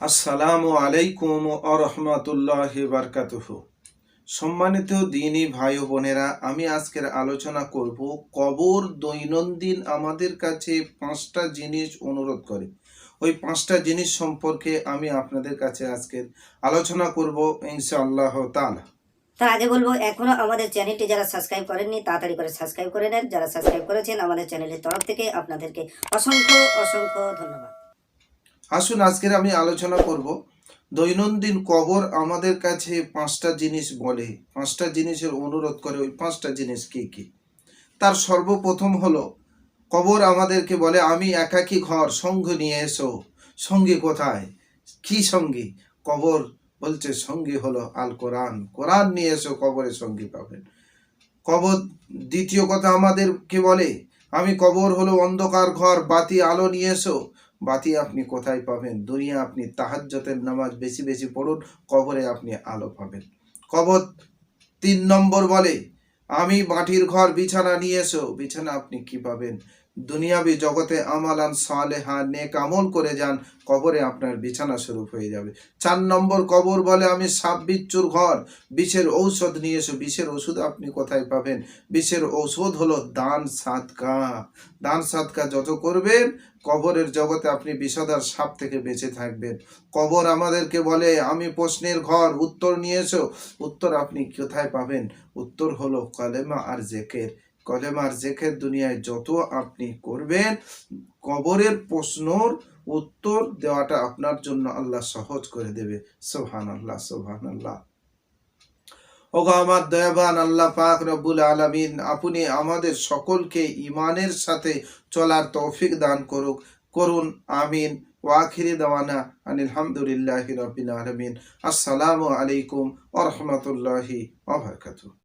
আসসালামু আলাইকুম আরহামাতুল্লাহ বারকাতুহ। সম্মানিত দিনী ভাই বোনেরা, আমি আজকের আলোচনা করব কবর দৈনন্দিন আমাদের কাছে পাঁচটা জিনিস অনুরোধ করে। ওই পাঁচটা জিনিস সম্পর্কে আমি আপনাদের কাছে আজকের আলোচনা করব ইনশাআল্লাহ তাআলা। তার আগে বলব, এখনও আমাদের চ্যানেলটি যারা সাবস্ক্রাইব করেননি, তাড়াতাড়ি করে সাবস্ক্রাইব করে নেন। যারা সাবস্ক্রাইব করেছেন, আমাদের চ্যানেলের তরফ থেকে আপনাদেরকে অসংখ্য অসংখ্য ধন্যবাদ। আসুন, আজকের আমি আলোচনা করব, দৈনন্দিন কবর আমাদের কাছে পাঁচটা জিনিস বলে। পাঁচটা জিনিসের অনুরোধ করে ওই পাঁচটা জিনিস কি কি? তার সর্বপ্রথম হলো, কবর আমাদেরকে বলে, আমি একাকী ঘর, সঙ্গ নিয়ে এসো। সঙ্গী কোথায়? কি সঙ্গী? কবর বলছে, সঙ্গী হলো আল কোরআন। কোরআন নিয়ে এসো কবরের সঙ্গী পাবেন। কবর দ্বিতীয় কথা আমাদেরকে বলে, আমি কবর হলো অন্ধকার ঘর, বাতি, আলো নিয়ে এসো। বাতি আপনি কোথায় পাবেন? দুনিয়া আপনি তাহাজ্যতের নামাজ বেশি বেশি পড়ুন, কবরে আপনি আলো পাবেন। কবর তিন নম্বর বলে, আমি মাটির ঘর, বিছানা নিয়ে এসো। বিছানা আপনি কি পাবেন? দুনিয়াবি জগতে আমালান সালেহা, নেক আমল করে যান, কবরে আপনার বিছানা স্বরূপ হয়ে যাবে। চার নম্বর কবর বলে আমি সাপ বিচ্ছুর ঘর। বিষের ঔষধ নিয়ে এসো। বিষের ওষুধ আপনি কোথায় পাবেন? বিষের ঔষধ হলো দান সাদকা। দান সাদকা যত করবেন, কবরের জগতে আপনি বিষাদার সাপ থেকে বেঁচে থাকবেন। কবর আমাদেরকে বলে, আমি প্রশ্নের ঘর, উত্তর নিয়ে এসো। উত্তর আপনি কোথায় পাবেন? উত্তর হলো কলেমা আর জেকের। কলেমা আর জেকের দুনিয়ায় যত আপনি করবেন, কবরের প্রশ্নর উত্তর দেওয়াটা আপনার জন্য আল্লাহ সহজ করে দেবে। সোহান আল্লাহ সোহান আল্লাহ ওগো আমার দয়াবান আল্লাহ পাক রব্বুল আলামিন, আপনি আমাদের সকলকে ইমানের সাথে চলার তৌফিক দান করুক, করুন, আমিন। ওয়াখিরি দাওয়ানা আনিল হামদুলিল্লাহি রাব্বিল আলামিন। আসসালামু আলাইকুম বারাকাতুহু।